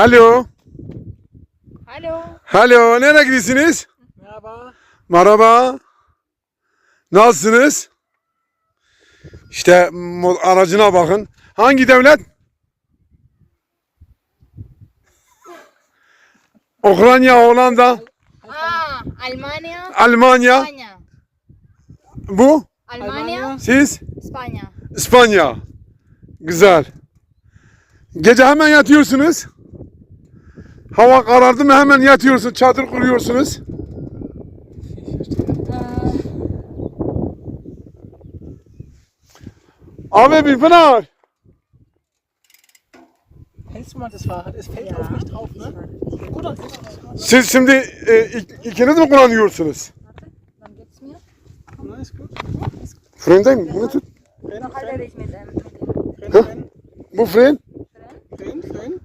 Hallo. Hallo. Hallo. Nereye gidiyorsunuz? Merhaba. Merhaba. Nasılsınız? İşte aracına bakın. Hangi devlet? Ukrayna, Hollanda, Ah, Almanya. Almanya. İspanya. Bu? Almanya. Siz? İspanya. İspanya. Güzel. Gece hemen yatıyorsunuz. Hava karardı mı hemen yatıyorsunuz, çadır kuruyorsunuz. Abi bir Pınar. Hältst du mal das Fahrrad? Es fällt auf mich drauf, ne? Gut, dann Siz şimdi e, ik- ikiniz mi kullanıyorsunuz? Wann gibt's mir? İst gut. Frendeyim. Bunu tut. Halte dich mit dem. Fren, Bu fren. Fren, Fren.